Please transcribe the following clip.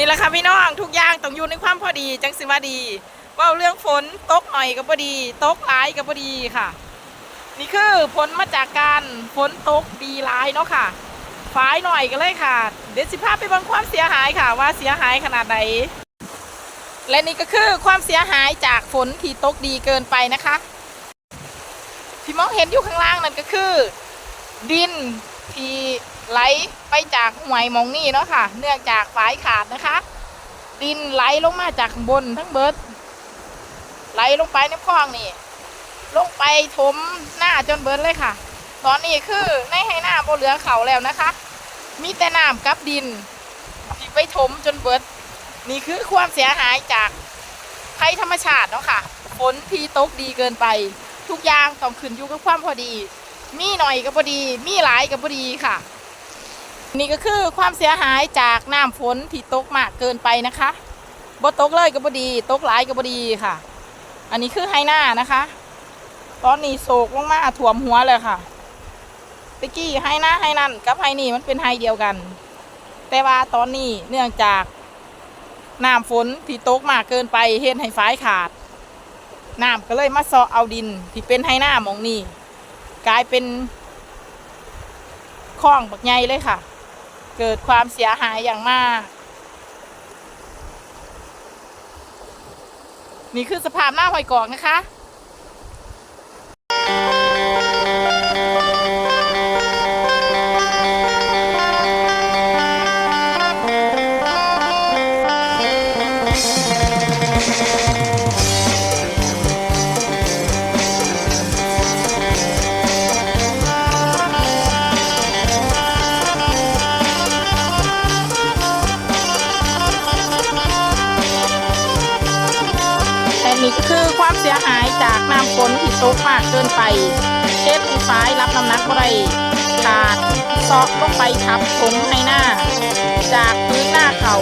นี่แหละค่ะพี่น้องทุกอย่างต้องอยู่ในความพอดี จังสิว่าดี ว่าเรื่องฝนตกหน่อยก็พอดี ตกหลายก็พอดีค่ะ นี่คือผลมาจากการฝนตกดีหลายเนาะค่ะฝายหน่อยก็เลยค่ะ เดี๋ยวสิพาไปบิ่งความเสียหายค่ะ ว่าเสียหายขนาดไหนและนี่ก็คือความเสียหายจากฝนที่ตกดีเกินไปนะคะที่มองเห็นอยู่ข้างล่างนั่นก็คือ ดินที่ ไหลไปจากห่วยมองนี่เนาะค่ะ เนื่องจากฝายขาดนะคะ ดินไหลลงมาจากบนทั้งเบิด ไหลลงไปในคลองนี่ ลงไปถมหน้าจนเบิดเลยค่ะ ตอนนี้คือในให้หน้าโบเหลือเขาแล้วนะคะ มีแต่น้ำกับดินที่ไปถมจนเบิด นี่คือความเสียหายจากภัยธรรมชาติเนาะค่ะฝนที่ตกดีเกินไป ทุกอย่างต้องขึ้นอยู่กับความพอดี มีหน่อยก็พอดี มีหลายก็พอดีค่ะ นี่ก็คือความเสียหายจากน้ำฝนที่ตกมากเกินไปนะคะบ่ตกเลยก็พอดีตกหลายก็พอดีค่ะ อันนี้คือไฮหน้านะคะ ตอนนี้โศกลงมาถ่วมหัวเลยค่ะตะกี้ไฮหน้าไฮนั่นกับไฮนี่มันเป็นไฮเดียวกัน แต่ว่าตอนนี้เนื่องจากน้ำฝนที่ตกมากเกินไปเห็นให้ายขาดน้ำก็เลยมาซาะเอาดินที่เป็นไฮหน้ามองนี่กลายเป็นคลองบักใหญ่เลยค่ะ เกิดความเสียหายอย่างมาก นี่คือสภาพหน้าหอยกอกนะคะ เสียหายจากน้ำฝนที่ตกมากเกินไปเช็ดให้ฟ้ายรับน้ำหนักบ่ได้ขาดเซาะลงไปทับถมให้หน้า จากพื้นหน้าเข่า